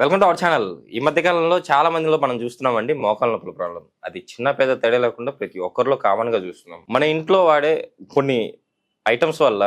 Welcome to our channel ఈ మధ్య కాలంలో చాలా మందిలో మనం చూస్తున్నామండి మోకాల నొప్పుల ప్రాబ్లం. అది చిన్న పెద్ద తేడా లేకుండా ప్రతి ఒక్కరిలో కామన్గా చూస్తున్నాం. మన ఇంట్లో వాడే కొన్ని ఐటమ్స్ వల్ల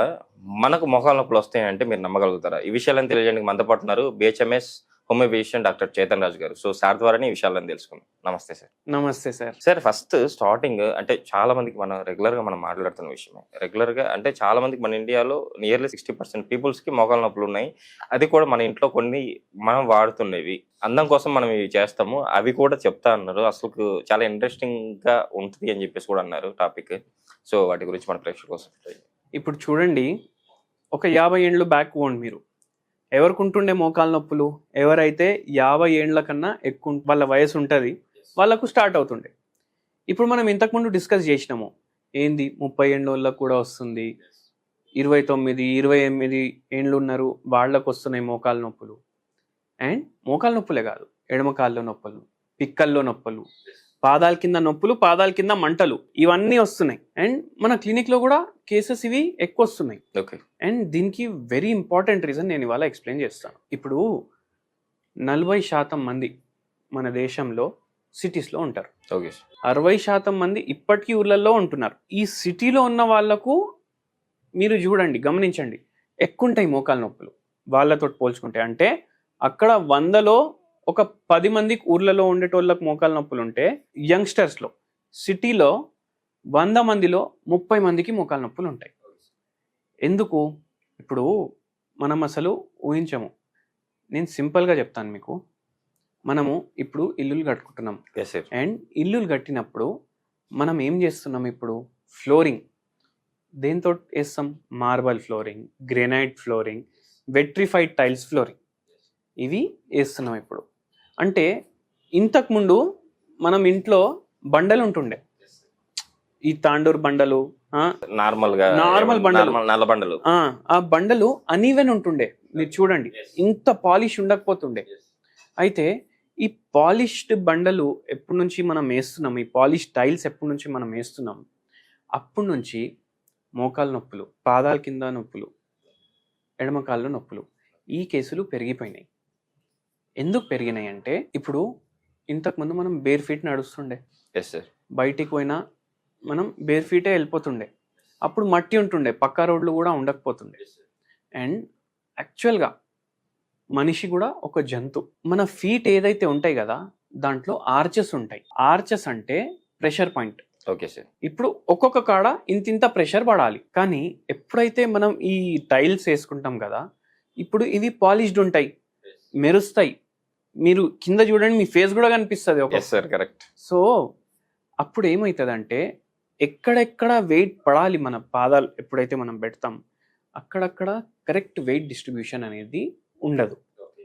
మనకు మోకాల నొప్పులు వస్తాయంటే మీరు నమ్మగలుగుతారా? ఈ విషయాలను తెలియజేయడానికి మనతో పాటు BHMS homeopathician doctor Chetan Raju గారు. సో సార్ ద్వారానే ఈ విషయాలను తెలుసుకుందాం. నమస్తే సార్. నమస్తే సార్. సార్ ఫస్ట్ స్టార్టింగ్ అంటే చాలా మందికి మనం రెగ్యులర్గా మనం మాట్లాడుతున్న విషయమే. రెగ్యులర్గా అంటే చాలా మందికి మన ఇండియాలో నియర్లీ సిక్స్టీ పర్సెంట్ పీపుల్స్కి మోకాల నొప్పులు ఉన్నాయి. అది కూడా మన ఇంట్లో కొన్ని మనం వాడుతున్నవి. అందం కోసం మనం ఇవి చేస్తాము. అవి కూడా చెప్తా అన్నారు. అసలు చాలా ఇంట్రెస్టింగ్గా ఉంటుంది అని చెప్పేసి కూడా అన్నారు టాపిక్. సో వాటి గురించి మన ప్రేక్షకుల కోసం ఇప్పుడు చూడండి. ఒక యాభై ఏండ్లు బ్యాక్ పోండి మీరు. ఎవరికి ఉంటుండే మోకాల నొప్పులు? ఎవరైతే యాభై ఏండ్ల కన్నా ఎక్కువ వాళ్ళ వయసు ఉంటుంది వాళ్ళకు స్టార్ట్ అవుతుండే. ఇప్పుడు మనం ఇంతకుముందు డిస్కస్ చేసినాము. ఏంది? ముప్పై ఏండ్ల కూడా వస్తుంది. ఇరవై తొమ్మిది ఇరవై ఎనిమిది ఏండ్లు ఉన్నారు వాళ్ళకు వస్తున్నాయి మోకాల నొప్పులు. అండ్ మోకాలు నొప్పులే కాదు ఎడమకాళ్ళలో నొప్పులు పిక్కల్లో నొప్పులు. పాదాల కింద నొప్పులు పాదాల కింద మంటలు ఇవన్నీ వస్తున్నాయి. అండ్ మన clinic లో కూడా కేసెస్ ఇవి ఎక్కువ వస్తున్నాయి. ఓకే. అండ్ దీనికి వెరీ ఇంపార్టెంట్ రీజన్ నేను ఇవాళ ఎక్స్ప్లెయిన్ చేస్తాను. ఇప్పుడు నలభై శాతం మంది మన దేశంలో సిటీస్లో ఉంటారు. ఓకే. అరవై శాతం మంది ఇప్పటికీ ఊర్లలో ఉంటున్నారు. ఈ సిటీలో ఉన్న వాళ్ళకు మీరు చూడండి గమనించండి. ఎక్కువ ఉంటాయి మోకాల నొప్పులు. వాళ్ళతో పోల్చుకుంటే అంటే అక్కడ వందలో ఒక పది మందికి ఊర్లలో ఉండేటోళ్ళకి మోకాల నొప్పులు ఉంటే యంగ్స్టర్స్లో సిటీలో వంద మందిలో ముప్పై మందికి మోకాల నొప్పులు ఉంటాయి ఎందుకు? ఇప్పుడు మనం అసలు ఊహించము. నేను సింపుల్గా చెప్తాను మీకు. మనము ఇప్పుడు ఇల్లులు కట్టుకుంటున్నాం. అండ్ ఇల్లులు కట్టినప్పుడు మనం ఏం చేస్తున్నాం ఇప్పుడు? ఫ్లోరింగ్. దేంతో వేస్తాం? Marble flooring granite flooring vitrified tiles flooring. ఇవి వేస్తున్నాం ఇప్పుడు. అంటే ఇంతకుముందు మనం ఇంట్లో బండలు ఉంటుండే ఈ తాండూర్ బండలు నార్మల్గా Normal బండలు. నల్ల బండలు. ఆ, బండలు అనీవెన్ ఉంటుండే. మీరు చూడండి. ఇంత పాలిష్ ఉండకపోతుండే. అయితే ఈ పాలిష్డ్ బండలు ఎప్పటి నుంచి మనం వేస్తున్నాం? ఈ పాలిష్ టైల్స్ ఎప్పటి నుంచి మనం వేస్తున్నాం? అప్పటి నుంచి మోకాల నొప్పులు పాదాల కింద నొప్పులు ఎడమ కాళ్ళలో నొప్పులు ఈ కేసులు పెరిగిపోయినాయి. ఎందుకు పెరిగినాయి అంటే ఇప్పుడు ఇంతకుముందు మనం బేర్ ఫీట్ నడుస్తుండే. ఎస్ సార్ బయటికి పోయినా మనం బేర్ ఫీటే వెళ్ళిపోతుండే. అప్పుడు మట్టి ఉంటుండే పక్కా రోడ్లు కూడా ఉండకపోతుండే. అండ్ యాక్చువల్గా మనిషి కూడా ఒక జంతు. మన ఫీట్ ఏదైతే ఉంటాయి కదా దాంట్లో ఆర్చెస్ ఉంటాయి. ఆర్చెస్ అంటే ప్రెషర్ పాయింట్ ఓకే సార్ ఇప్పుడు ఒక్కొక్క కాడ ఇంతింత ప్రెషర్ పడాలి. కానీ ఎప్పుడైతే మనం ఈ టైల్స్ వేసుకుంటాం కదా ఇప్పుడు ఇవి పాలిష్డ్ ఉంటాయి. మెరుస్తాయి. మీరు కింద చూడండి మీ ఫేస్ కూడా కనిపిస్తుంది ఒక సార్ కరెక్ట్ సో అప్పుడు ఏమవుతుందంటే ఎక్కడెక్కడ వెయిట్ పడాలి మన పాదాలు ఎప్పుడైతే మనం పెడతాం అక్కడక్కడ కరెక్ట్ వెయిట్ డిస్ట్రిబ్యూషన్ అనేది ఉండదు.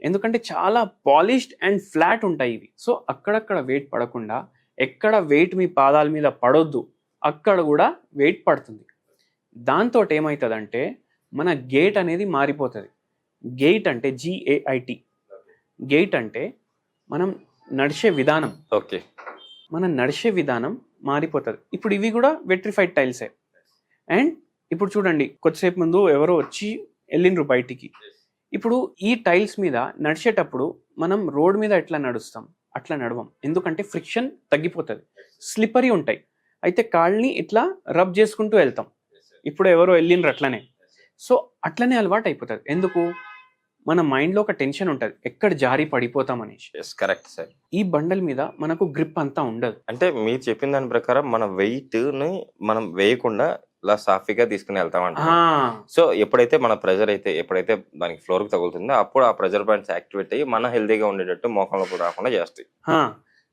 ఎందుకంటే చాలా పాలిష్డ్ అండ్ ఫ్లాట్ ఉంటాయి ఇవి. సో అక్కడక్కడ వెయిట్ పడకుండా ఎక్కడ వెయిట్ మీ పాదాల మీద పడొద్దు అక్కడ కూడా వెయిట్ పడుతుంది. దాంతో ఏమవుతుందంటే మన గేట్ అనేది మారిపోతుంది. గేట్ అంటే జిఏఐటి గేట్ అంటే మనం నడిచే విధానం. ఓకే. మన నడిచే విధానం మారిపోతుంది. ఇప్పుడు ఇవి కూడా వెట్రిఫైడ్ టైల్సే. అండ్ ఇప్పుడు చూడండి కొద్దిసేపు ముందు ఎవరో వచ్చి వెళ్ళిండ్రు బయటికి. ఇప్పుడు ఈ టైల్స్ మీద నడిచేటప్పుడు మనం రోడ్ మీద ఎట్లా నడుస్తాం? అట్లా నడవం. ఎందుకంటే ఫ్రిక్షన్ తగ్గిపోతుంది. స్లిప్పరీ ఉంటాయి. అయితే కాళ్ళని ఇట్లా రబ్ చేసుకుంటూ వెళ్తాం. ఇప్పుడు ఎవరో వెళ్ళిండ్రు అట్లనే. సో అట్లనే అలవాటు అయిపోతుంది ఎందుకు? మన మైండ్లో ఒక టెన్షన్ ఉంటుంది. ఎక్కడ జారి పడిపోతాం అనేసి. ఎస్ కరెక్ట్ సార్ ఈ బండల్ మీద మనకు గ్రిప్ అంతా ఉండదు. అంటే మీరు చెప్పిన దాని ప్రకారం మన వెయిట్ని మనం వేయకుండా ఇలా సాఫీగా తీసుకుని వెళ్తామంట సో ఎప్పుడైతే మన ప్రెజర్ అయితే ఎప్పుడైతే దానికి ఫ్లోర్కి తగులుతుందో అప్పుడు ఆ ప్రెజర్ పాయింట్స్ యాక్టివేట్ అయ్యి మన హెల్తీగా ఉండేటట్టు మోకాల నొప్పులు రాకుండా చేస్తాయి.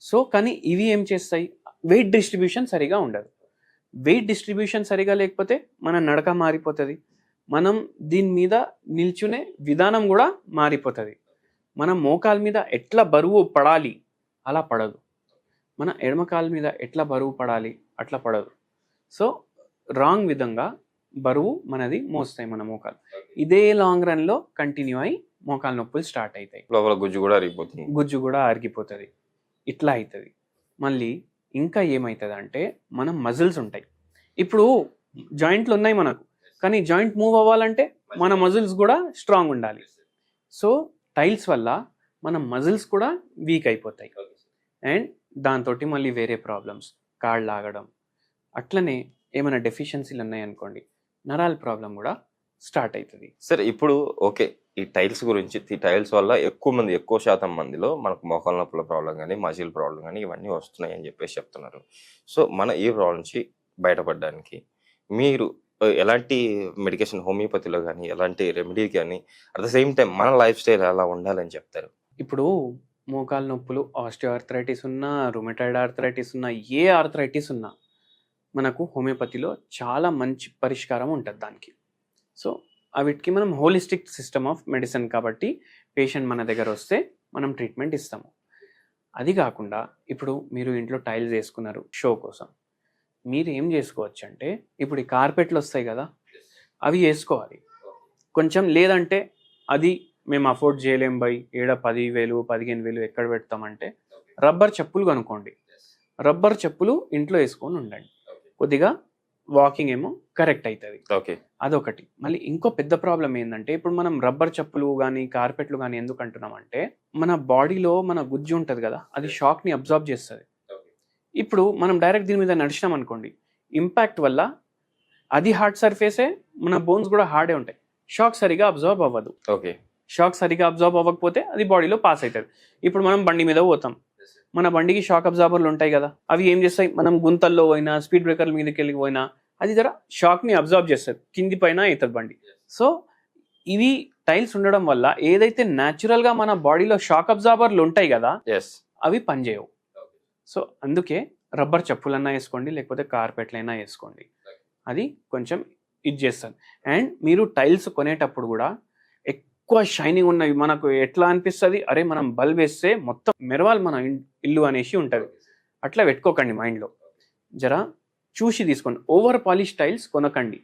సో కానీ ఇవి ఏం చేస్తాయి? వెయిట్ డిస్ట్రిబ్యూషన్ సరిగా ఉండదు. వెయిట్ డిస్ట్రిబ్యూషన్ సరిగా లేకపోతే మన నడక మారిపోతుంది. మనం దీని మీద నిల్చునే విధానం కూడా మారిపోతుంది. మన మోకాల మీద ఎట్లా బరువు పడాలి అలా పడదు. మన ఎడమకాల మీద ఎట్లా బరువు పడాలి అట్లా పడదు. సో రాంగ్ విధంగా బరువు మనది మోస్తాయి మన మోకాలు. ఇదే లాంగ్ రన్లో కంటిన్యూ అయి మోకాల నొప్పులు స్టార్ట్ అవుతాయి లోపల గుజ్జు కూడా అరిగిపోతుంది గుజ్జు కూడా ఆరిగిపోతుంది. ఇట్లా అవుతుంది మళ్ళీ ఇంకా ఏమవుతుంది అంటే మన మజిల్స్ ఉంటాయి. ఇప్పుడు జాయింట్లు ఉన్నాయి మనకు. కానీ జాయింట్ మూవ్ అవ్వాలంటే మన మజిల్స్ కూడా స్ట్రాంగ్ ఉండాలి. సో టైల్స్ వల్ల మన మజిల్స్ కూడా వీక్ అయిపోతాయి. అండ్ దాంతో మళ్ళీ వేరే ప్రాబ్లమ్స్ కాళ్ళు లాగడం అట్లనే ఏమైనా డెఫిషియన్సీలు ఉన్నాయనుకోండి నరాల ప్రాబ్లం కూడా స్టార్ట్ అవుతుంది సరే ఇప్పుడు ఓకే ఈ టైల్స్ గురించి ఈ టైల్స్ వల్ల ఎక్కువ మంది ఎక్కువ శాతం మందిలో మనకు మోకాల నొప్పుల ప్రాబ్లం కానీ మజిల్ ప్రాబ్లం కానీ ఇవన్నీ వస్తున్నాయి అని చెప్పేసి చెప్తున్నారు. సో మన ఈ ప్రాబ్లం నుంచి బయటపడడానికి మీరు ఎలాంటి మెడికేషన్ హోమియోపతిలో కానీ ఎలాంటి రెమెడీ కానీ అట్ ద సేమ్ టైం మన లైఫ్ స్టైల్ ఎలా ఉండాలని చెప్తారు? ఇప్పుడు మోకాలు నొప్పులు ఆస్టియో ఆర్థరైటిస్ ఉన్నా రుమెటాయిడ్ ఆర్థరైటిస్ ఉన్నా ఏ ఆర్థరైటిస్ ఉన్నా మనకు హోమియోపతిలో చాలా మంచి పరిష్కారం ఉంటుంది దానికి. సో వీటికి మనం హోలిస్టిక్ సిస్టమ్ ఆఫ్ మెడిసిన్ కాబట్టి పేషెంట్ మన దగ్గర వస్తే మనం ట్రీట్మెంట్ ఇస్తాము. అది కాకుండా ఇప్పుడు మీరు ఇంట్లో టైల్స్ వేసుకున్నారు షో కోసం. మీరు ఏం చేసుకోవచ్చు అంటే ఇప్పుడు ఈ కార్పెట్లు వస్తాయి కదా అవి వేసుకోవాలి. కొంచెం లేదంటే అది మేము అఫోర్డ్ చేయలేం బై ఏడ పది వేలు పదిహేను వేలు ఎక్కడ పెడతామంటే రబ్బర్ చెప్పులు కనుక్కోండి. రబ్బర్ చెప్పులు ఇంట్లో వేసుకొని ఉండండి. కొద్దిగా వాకింగ్ ఏమో కరెక్ట్ అవుతుంది ఓకే. అదొకటి. మళ్ళీ ఇంకో పెద్ద ప్రాబ్లం ఏంటంటే ఇప్పుడు మనం రబ్బర్ చెప్పులు కానీ కార్పెట్లు కానీ ఎందుకు అంటున్నామంటే మన బాడీలో మన గుజ్జు ఉంటుంది కదా అది షాక్ని అబ్జార్బ్ చేస్తుంది. ఇప్పుడు మనం డైరెక్ట్ దీని మీద నడిచినాం అనుకోండి ఇంపాక్ట్ వల్ల అది హార్డ్ సర్ఫేసే మన బోన్స్ కూడా హార్డే ఉంటాయి. షాక్ సరిగా అబ్జర్వ్ అవ్వదు. ఓకే షాక్ సరిగా అబ్జర్వ్ అవ్వకపోతే అది బాడీలో పాస్ అవుతుంది. ఇప్పుడు మనం బండి మీద పోతాం. మన బండికి షాక్ అబ్జార్బర్లు ఉంటాయి కదా అవి ఏం చేస్తాయి? మనం గుంతల్లో పోయినా స్పీడ్ బ్రేకర్ల మీదకి వెళ్ళి పోయినా అది జర షాక్ని అబ్జర్వ్ చేస్తుంది. కింది పైన అవుతుంది బండి. సో ఇవి టైల్స్ ఉండడం వల్ల ఏదైతే న్యాచురల్గా మన బాడీలో షాక్ అబ్జార్బర్లు ఉంటాయి కదా ఎస్ అవి పనిచేయవు. సో అందుకే రబ్బర్ చెప్పులన్నా వేసుకోండి లేకపోతే కార్పెట్లైనా వేసుకోండి. అది కొంచెం ఇది చేస్తుంది అండ్ మీరు టైల్స్ కొనేటప్పుడు కూడా ఎక్కువ షైనింగ్ ఉన్నవి మనకు ఎట్లా అనిపిస్తుంది? అరే మనం బల్బ్ వేస్తే మొత్తం మెరవాలి మన ఇల్లు అనేసి ఉంటుంది. అట్లా పెట్టుకోకండి మైండ్లో జరా చూసి తీసుకోండి. ఓవర్ పాలిష్ టైల్స్ కొనకండి.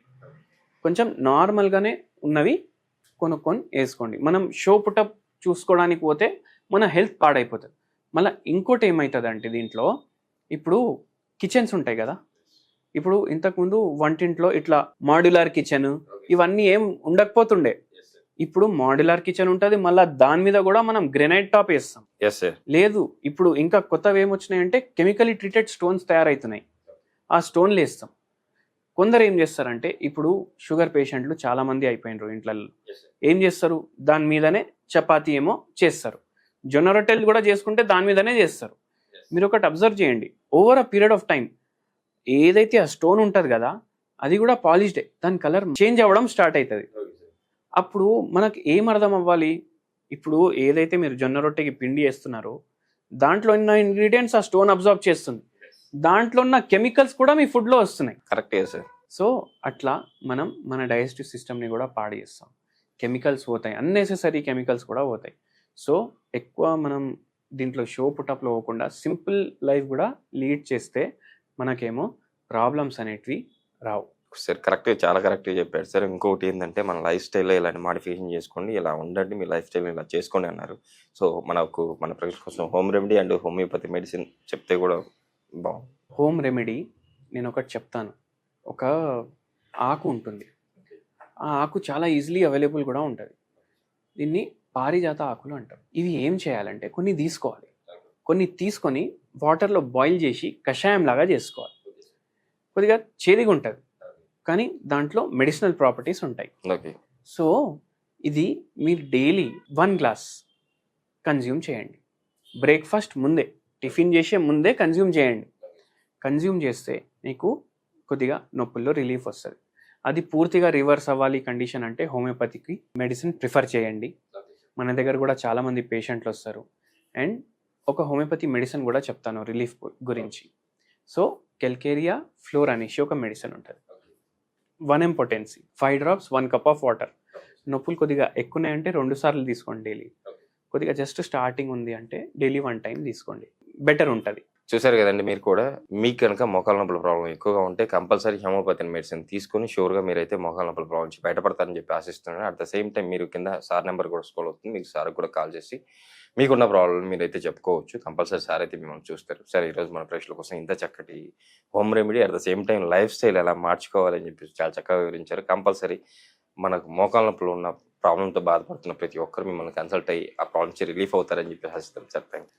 కొంచెం నార్మల్గానే ఉన్నవి కొనుక్కొని వేసుకోండి. మనం షో పుటప్ చూసుకోవడానికి పోతే మన హెల్త్ పాడైపోతుంది. మళ్ళీ ఇంకోటి ఏమవుతుంది అంటే దీంట్లో ఇప్పుడు కిచెన్స్ ఉంటాయి కదా. ఇప్పుడు ఇంతకుముందు వంటింట్లో ఇట్లా మాడ్యులర్ కిచెన్ ఇవన్నీ ఏం ఉండకపోతుండే. ఇప్పుడు మాడ్యులర్ కిచెన్ ఉంటుంది మళ్ళీ దాని మీద కూడా మనం గ్రెనైట్ టాప్ వేస్తాం. లేదు ఇప్పుడు ఇంకా కొత్తవి ఏమొచ్చినాయంటే కెమికలీ ట్రీటెడ్ స్టోన్స్ తయారవుతున్నాయి ఆ స్టోన్లు వేస్తాం. కొందరు ఏం చేస్తారంటే ఇప్పుడు షుగర్ పేషెంట్లు చాలా మంది అయిపోయినారు ఇంట్లలో ఏం చేస్తారు? దాని మీదనే చపాతీ ఏమో చేస్తారు. జొన్న రొట్టెలు కూడా చేసుకుంటే దాని మీదనే చేస్తారు. మీరు ఒకటి అబ్జర్వ్ చేయండి. Over a period of time ఏదైతే ఆ స్టోన్ ఉంటుంది కదా అది కూడా పాలిష్డే దాని కలర్ చేంజ్ అవ్వడం స్టార్ట్ అవుతుంది అప్పుడు మనకు ఏం అర్థం అవ్వాలి? ఇప్పుడు ఏదైతే మీరు జొన్న రొట్టెకి పిండి వేస్తున్నారో దాంట్లో ఉన్న ఇంగ్రీడియంట్స్ ఆ స్టోన్ అబ్జర్వ్ చేస్తుంది. దాంట్లో ఉన్న కెమికల్స్ కూడా మీ ఫుడ్లో వస్తున్నాయి. కరెక్ట్ సార్ సో అట్లా మనం మన డైజెస్టివ్ సిస్టమ్ని కూడా పాడు చేస్తాం. కెమికల్స్ పోతాయి. అన్నెసెసరీ కెమికల్స్ కూడా పోతాయి. సో ఎక్కువ మనం దీంట్లో షో పుటప్లో పోకుండా సింపుల్ లైఫ్ కూడా లీడ్ చేస్తే మనకేమో ప్రాబ్లమ్స్ అనేటివి రావు. సార్ కరెక్ట్ చాలా కరెక్ట్గా చెప్పారు. సార్ ఇంకొకటి ఏంటంటే మన లైఫ్ స్టైల్లో ఇలాంటి మాడిఫికేషన్ చేసుకోండి. ఇలా ఉండండి మీ లైఫ్ స్టైల్ ఇలా చేసుకోండి అన్నారు. సో మనకు మన ప్రజల కోసం home remedy and homeopathy medicine చెప్తే కూడా బాగుంది హోమ్ రెమెడీ నేను ఒకటి చెప్తాను. ఒక ఆకు ఉంటుంది. ఆ ఆకు చాలా ఈజీలీ అవైలబుల్ కూడా ఉంటుంది. దీన్ని పారిజాత ఆకులు అంటారు. ఇవి ఏం చేయాలంటే కొన్ని తీసుకోవాలి. కొన్ని తీసుకొని వాటర్లో బాయిల్ చేసి కషాయం లాగా చేసుకోవాలి. కొద్దిగా చేదుగా ఉంటుంది. కానీ దాంట్లో మెడిసినల్ ప్రాపర్టీస్ ఉంటాయి. ఓకే. సో ఇది మీరు డైలీ వన్ గ్లాస్ కన్జ్యూమ్ చేయండి. బ్రేక్ఫాస్ట్ ముందే టిఫిన్ చేసే ముందే కన్జ్యూమ్ చేయండి. కన్జ్యూమ్ చేస్తే మీకు కొద్దిగా నొప్పుల్లో రిలీఫ్ వస్తుంది. అది పూర్తిగా రివర్స్ అవ్వాలి కండిషన్ అంటే హోమియోపతికి మెడిసిన్ ప్రిఫర్ చేయండి. మన దగ్గర కూడా చాలామంది పేషెంట్లు వస్తారు. అండ్ ఒక హోమియోపతి మెడిసిన్ కూడా చెప్తాను రిలీఫ్ గురించి. సో కెల్కేరియా ఫ్లోర్ అనేసి ఒక మెడిసిన్ ఉంటుంది. One M potency five drops one cup of water నొప్పులు కొద్దిగా ఎక్కువన్నాయంటే రెండు సార్లు తీసుకోండి డైలీ కొద్దిగా జస్ట్ స్టార్టింగ్ ఉంది అంటే డైలీ వన్ టైం తీసుకోండి. బెటర్ ఉంటుంది. చూసారు కదండి మీరు కూడా. మీకు కనుక మోకాల నొప్పుల ప్రాబ్లం ఎక్కువగా ఉంటే కంపల్సరీ హోమియోపతి మెడిసిన్ తీసుకొని షూర్గా మీరైతే మోకాల నొప్పుల ప్రాబ్లం నుంచి బయటపడతారని చెప్పి ఆశిస్తున్నాను. అట్ ద సేమ్ టైం మీరు కింద సార్ నెంబర్ కూడా స్కూల్ అవుతుంది. మీకు సార్ కూడా కాల్ చేసి మీకున్న ప్రాబ్లం మీరైతే చెప్పుకోవచ్చు. కంపల్సరీ సార్ అయితే మిమ్మల్ని చూస్తారు. సరే ఈరోజు మన ప్రేక్షకుల కోసం ఇంత చక్కటి home remedy at the same time lifestyle ఎలా మార్చుకోవాలని చెప్పి చాలా చక్కగా వివరించారు. కంపల్సరీ మనకు మోకాల నొప్పులు ఉన్న ప్రాబ్లంతో బాధపడుతున్న ప్రతి ఒక్కరు మిమ్మల్ని కన్సల్ట్ అయ్యి ఆ ప్రాబ్లం నుంచి రిలీఫ్ అవుతారని చెప్పి ఆశిస్తాం సార్ థ్యాంక్